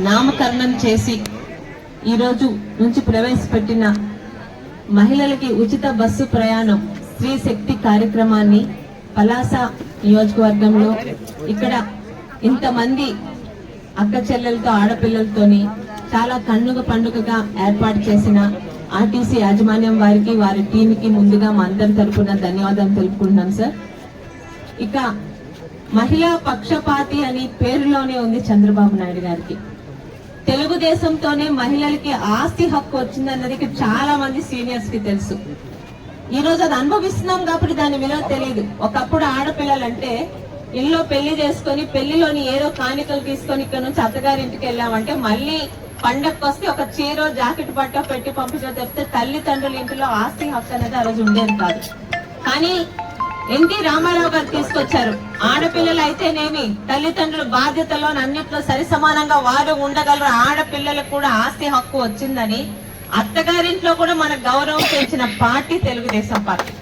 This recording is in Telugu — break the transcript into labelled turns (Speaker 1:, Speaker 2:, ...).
Speaker 1: నామకరణం చేసి ఈరోజు నుంచి ప్రవేశపెట్టిన మహిళలకి ఉచిత బస్సు ప్రయాణం స్త్రీ శక్తి కార్యక్రమాన్ని పలాస నియోజకవర్గంలో ఇక్కడ ఇంతమంది అక్క చెల్లెలతో ఆడపిల్లలతోని చాలా కన్నుగ పండుగగా ఏర్పాటు చేసిన ఆర్టీసీ యాజమాన్యం వారికి వారి టీంకి ముందుగా మా అందరి తరఫున ధన్యవాదాలు తెలుపుకుంటున్నాం సార్. ఇక మహిళా పక్షపాతి అని పేరులోనే ఉంది చంద్రబాబు నాయుడు గారికి. తెలుగుదేశంతోనే మహిళలకి ఆస్తి హక్కు వచ్చిందన్నది ఇక్కడ చాలా మంది సీనియర్స్కి తెలుసు. ఈ రోజు అది అనుభవిస్తున్నాం కాబట్టి దాని విలువ తెలియదు ఒకప్పుడు ఆడపిల్లలు అంటే ఇల్లు పెళ్ళి చేసుకొని పెళ్ళిలోని ఏదో కానుకలు తీసుకొని ఇక్కడ నుంచి అత్తగారింటికి వెళ్ళామంటే మళ్ళీ పండగకు వస్తే ఒక చీర జాకెట్ బట్ట పెట్టి పంపించడం తప్పితే తల్లిదండ్రుల ఇంటిలో ఆస్తి హక్కు అనేది ఆ రోజు ఉండేది కాదు. కానీ ఎన్టీ రామారావు గారు తీసుకొచ్చారు. ఆడపిల్లలు అయితేనేమి తల్లిదండ్రుల బాధ్యతలో అన్నిట్లో సరి సమానంగా వారు ఉండగలరు. ఆడపిల్లలకు కూడా ఆస్తి హక్కు వచ్చిందని అత్తగారింట్లో కూడా మన గౌరవం పెంచిన పార్టీ తెలుగుదేశం పార్టీ.